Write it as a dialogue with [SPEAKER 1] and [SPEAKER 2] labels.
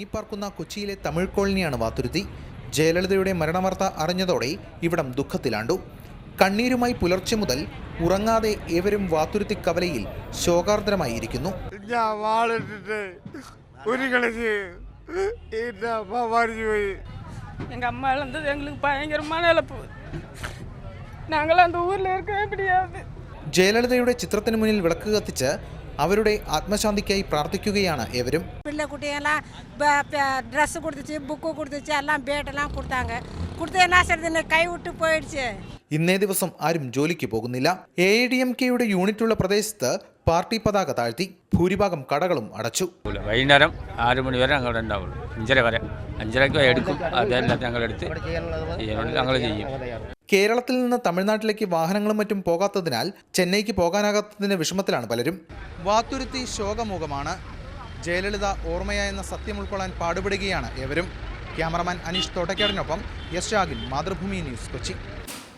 [SPEAKER 1] തിങ്ങിപ്പാർക്കുന്ന കൊച്ചിയിലെ തമിഴ് കോളനിയാണ് വാത്തുരുത്തി ജയലളിതയുടെ മരണവാർത്ത അറിഞ്ഞതോടെ ഇവിടം ദുഃഖത്തിലാണ്ടു കണ്ണീരുമായി പുലർച്ചെ മുതൽ ഉറങ്ങാതെ ഏവരും വാത്തുരുത്തി കവലയിൽ ശോകാർദ്രമായിരിക്കുന്നു
[SPEAKER 2] ഞാൻ വാളിട്ടിട്ട് ഒരു കളിച്ച് എന്റെ അമ്മ മരിച്ചു പോയി
[SPEAKER 3] எங்கள் அம்மா இழந்தது எங்களுக்கு பயங்கரமான இழப்பு நாங்களாம் அந்த ஊரில் இருக்கவே முடியாது
[SPEAKER 1] ജയലളിതയുടെ ചിത്രത്തിന് മുന്നിൽ വിളക്ക് കത്തിച്ച് അവരുടെ ആത്മശാന്തിക്കായി പ്രാർത്ഥിക്കുകയാണ് ഏവരും.
[SPEAKER 4] പിള്ളേ കുട്ടികളെ ഡ്രസ്സ് കൊടുത്തിച്ച് ബുക്ക് കൊടുത്തിച്ച് എല്ലാം ബേഡെല്ലാം കൊടുത്താങ്ക കൈ കൈവിട്ട് പോയിടിച്ച്.
[SPEAKER 1] ഇന്നേ ദിവസം ആരും ജോലിക്ക് പോകുന്നില്ല. എ ഡി എം കെയുടെ യൂണിറ്റുള്ള പ്രദേശത്ത് പാർട്ടി പതാക താഴ്ത്തി ഭൂരിഭാഗം കടകളും അടച്ചു.
[SPEAKER 5] വൈകുന്നേരം ആറ് മണി വരെ ഞങ്ങളുടെ ഉണ്ടാവുള്ളൂ. അഞ്ചര വരെ. അഞ്ചരക്ക് എടുക്കും. അതെല്ലാം ഞങ്ങൾ എടുത്ത് ഞങ്ങൾ ചെയ്യും.
[SPEAKER 1] കേരളത്തിൽ നിന്ന് തമിഴ്നാട്ടിലേക്ക് വാഹനങ്ങളും മറ്റും പോകാത്തതിനാൽ ചെന്നൈക്ക് പോകാനാകാത്തതിന്റെ വിഷമത്തിലാണ് പലരും. വാത്തുരുത്തി ശോകമുഖമാണ്. ജയലളിത ഓർമ്മയ എന്ന സത്യം ഉൾക്കൊള്ളാൻ പാടുപെടുകയാണ് ഏവരും. ക്യാമറമാൻ അനീഷ് തോട്ടക്കാടിനൊപ്പം യശ് മാതൃഭൂമി ന്യൂസ് കൊച്ചി.